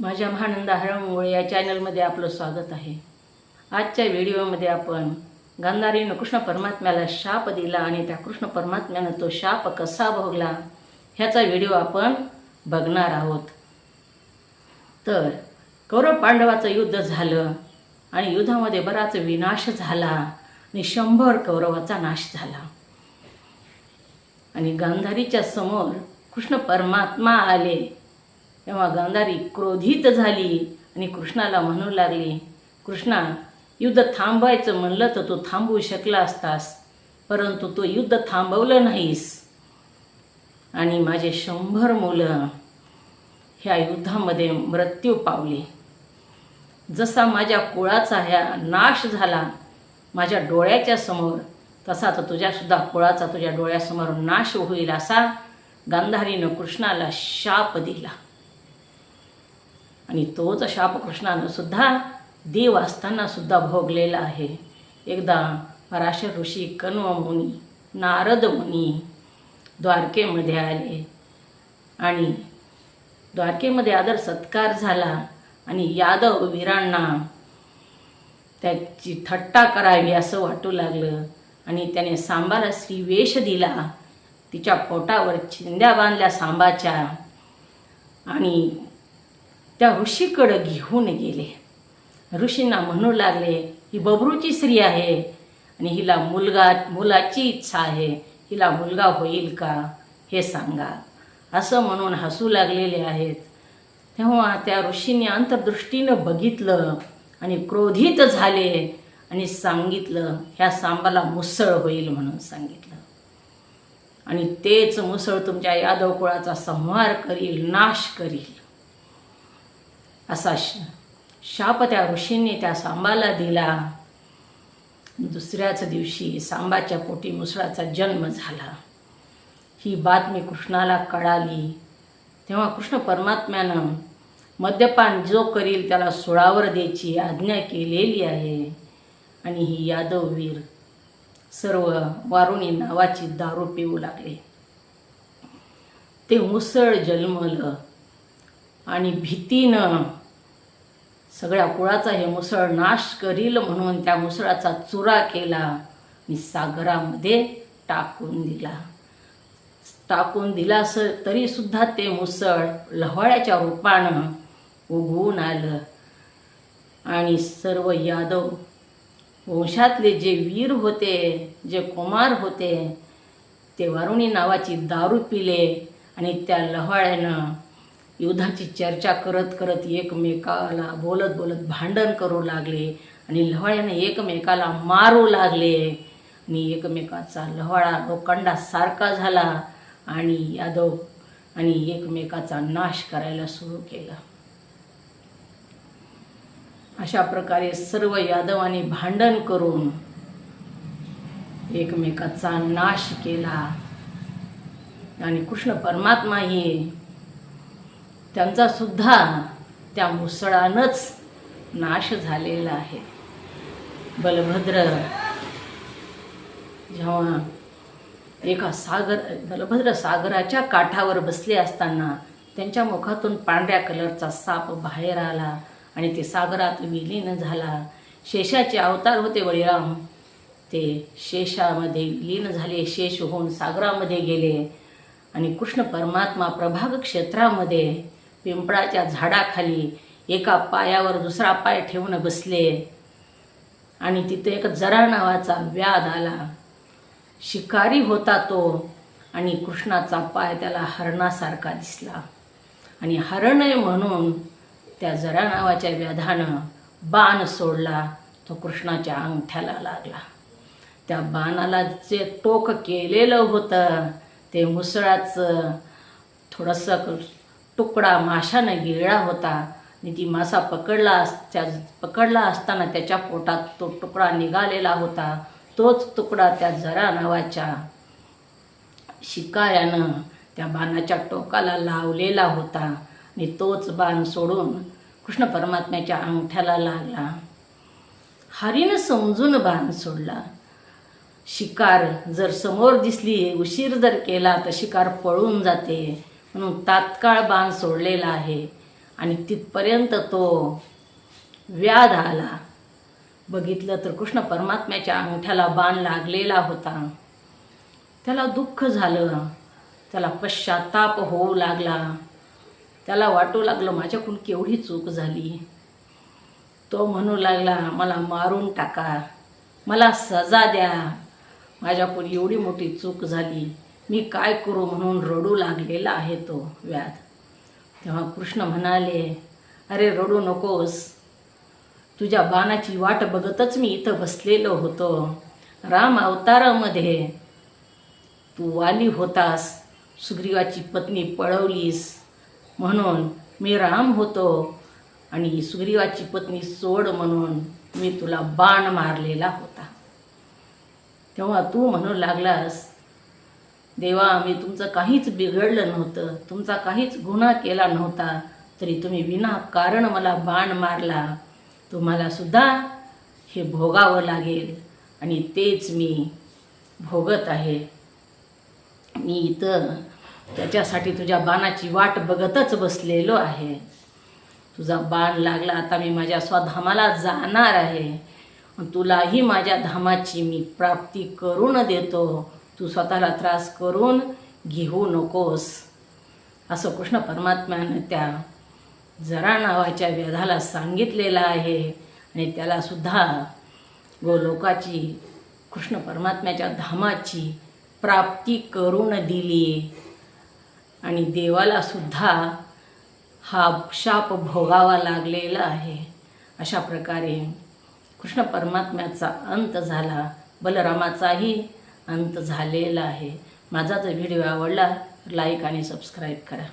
माझ्या महानंदा हरमुळे या चॅनलमध्ये आपलं स्वागत आहे. आजच्या व्हिडिओमध्ये आपण गांधारीनं कृष्ण परमात्म्याला शाप दिला आणि त्या कृष्ण परमात्म्यानं तो शाप कसा भोगला ह्याचा व्हिडिओ आपण बघणार आहोत. तर कौरव पांडवाचं युद्ध झालं आणि युद्धामध्ये बराच विनाश झाला आणि शंभर कौरवाचा नाश झाला. आणि गांधारीच्या समोर कृष्ण परमात्मा आले. तेव्हा गांधारी क्रोधित झाली आणि कृष्णाला म्हणू लागली कृष्णा युद्ध थांबवायचं म्हणलं तर तू थांबवू शकला असतास परंतु तो युद्ध थांबवलं नाहीस. आणि माझे शंभर मुलं ह्या युद्धामध्ये मृत्यू पावले. जसा माझ्या कुळाचा ह्या नाश झाला माझ्या डोळ्याच्या समोर तसा तर तुझ्यासुद्धा कुळाचा तुझ्या डोळ्यासमोर नाश होईल असा गांधारीनं कृष्णाला शाप दिला. आणि तोच शापकृष्णानं सुद्धा देव असताना सुद्धा भोगलेला आहे. एकदा पराशर ऋषी कण्व मुनी नारद मुनी द्वारकेमध्ये आले आणि द्वारकेमध्ये आदर सत्कार झाला आणि यादव वीरांना त्याची थट्टा करावी असं वाटू लागलं आणि त्याने सांबाला श्रीवेश दिला. तिच्या पोटावर चिंद्या बांधल्या सांबाच्या आणि त्या ऋषीकडं घेऊन गेले. ऋषींना म्हणू लागले ही बबरूची स्त्री आहे आणि हिला मुलगा मुलाची इच्छा आहे. हिला मुलगा होईल का? हे सांगा. असं म्हणून हसू लागलेले आहेत. तेव्हा त्या ऋषींनी अंतर्दृष्टीनं बघितलं आणि क्रोधित झाले आणि सांगितलं ह्या सांबाला मुसळ होईल म्हणून सांगितलं. आणि तेच मुसळ तुमच्या यादव कुळाचा संहार करील नाश करील. असा श शाप त्या ऋषींनी त्या सांबाला दिला. दुसऱ्याच दिवशी सांबाच्या पोटी मुसळाचा जन्म झाला. ही बातमी कृष्णाला कळाली. तेव्हा कृष्ण परमात्म्यानं मद्यपान जो करील त्याला सोळावर द्यायची आज्ञा केलेली आहे. आणि ही यादववीर सर्व वारुणी नावाची दारू पिऊ लागले. ते मुसळ जन्मलं आणि भीतीनं सगळ्या कुळाचा हे मुसळ नाश करील म्हणून त्या मुसळाचा चुरा केला. आणि सागरामध्ये टाकून दिला. टाकून दिला असं तरीसुद्धा ते मुसळ लव्हाळ्याच्या रूपानं उगवून आलं. आणि सर्व यादव वंशातले जे वीर होते जे कुमार होते ते वारुणी नावाची दारू पिले आणि त्या लव्हाळ्यानं युद्धाची चर्चा करत करत एकमेकाला बोलत बोलत भांडण करू लागले आणि लव्हाळ्याने एकमेकाला मारू लागले. आणि एकमेकाचा लव्हाळा लोखंडासारखा झाला आणि यादव आणि एकमेकाचा नाश करायला सुरू केला. अशा प्रकारे सर्व यादवांनी भांडण करून एकमेकाचा नाश केला. आणि कृष्ण परमात्माही ही सुद्धा त्या मुसळानंच नाश झालेला आहे. बलभद्र जेव्हा एका सागर बलभद्र सागराच्या काठावर बसले असताना त्यांच्या मुखातून पांढऱ्या कलरचा साप बाहेर आला आणि ते सागरात विलीन झाला. शेषाचे अवतार होते बळीराम. ते शेषामध्ये विलीन झाले शेष होऊन सागरामध्ये गेले आणि कृष्ण परमात्मा प्रभाग क्षेत्रामध्ये पिंपळाच्या झाडाखाली एका पायावर दुसरा पाय ठेवून बसले. आणि तिथे एक जरा नावाचा व्याध आला. शिकारी होता तो आणि कृष्णाचा पाय त्याला हरणासारखा दिसला. आणि हरण म्हणून त्या जरा नावाच्या व्याधानं बाण सोडला. तो कृष्णाच्या अंगठ्याला लागला. त्या बाणाला जे टोक केलेलं होतं ते मुसळाचं थोडंसं तुकडा माशानं गिळला होता. आणि ती मासा पकडला अस त्या पकडला असताना त्याच्या पोटात तो तुकडा निघालेला होता. तोच तुकडा त्या जरा नावाच्या शिकाऱ्यानं त्या बाणाच्या टोकाला लावलेला होता. आणि तोच बाण सोडून कृष्ण परमात्म्याच्या अंगठ्याला लागला. हरीनं समजून बाण सोडला. शिकार जर समोर दिसली उशीर जर केला तर शिकार पळून जाते. म्हणून तात्काळ बाण सोडलेला आहे. आणि तिथपर्यंत तो व्याध आला. बघितलं तर कृष्ण परमात्म्याच्या अंगठ्याला बाण लागलेला होता. त्याला दुःख झालं. त्याला पश्चाताप होऊ लागला. त्याला वाटू लागलं माझ्याकडून केवढी चूक झाली. तो म्हणू लागला मला मारून टाका. मला सजा द्या. माझ्याकडून एवढी मोठी चूक झाली. मी काय करू म्हणून रडू लागलेला आहे तो व्याध. तेव्हा कृष्ण म्हणाले अरे रडू नकोस. तुझ्या बाणाची वाट बघतच मी इथं बसलेलो होतो. राम अवतारामध्ये तू वाली होतास. सुग्रीवाची पत्नी पळवलीस. म्हणून मी राम होतो आणि सुग्रीवाची पत्नी सोड म्हणून मी तुला बाण मारलेला होता. तेव्हा तू म्हणू लागलास देवा मी तुमचं काहीच बिघडलं नव्हतं तुमचा काहीच गुन्हा केला नव्हता तरी तुम्ही विना कारण मला बाण मारला. तुम्हाला सुद्धा हे भोगावं लागेल आणि तेच मी भोगत आहे. मी इथं त्याच्यासाठी तुझ्या बाणाची वाट बघतच बसलेलो आहे. तुझा बाण लागला आता मी माझ्या स्वधामाला जाणार आहे. तुलाही माझ्या धामाची मी प्राप्ती करून देतो. तू स्वतःला त्रास करून घेऊ नकोस. असं कृष्ण परमात्म्यानं त्या जरा नावाच्या वेधाला सांगितलेलं आहे आणि त्यालासुद्धा गोलोकाची कृष्ण परमात्म्याच्या धामाची प्राप्ती करून दिली. आणि देवालासुद्धा हा शाप भोगावा लागलेला आहे. अशा प्रकारे कृष्ण परमात्म्याचा अंत झाला. बलरामाचाही अंत झालेला आहे. माझा जर व्हिडिओ आवडला लाईक आणि सबस्क्राईब करा.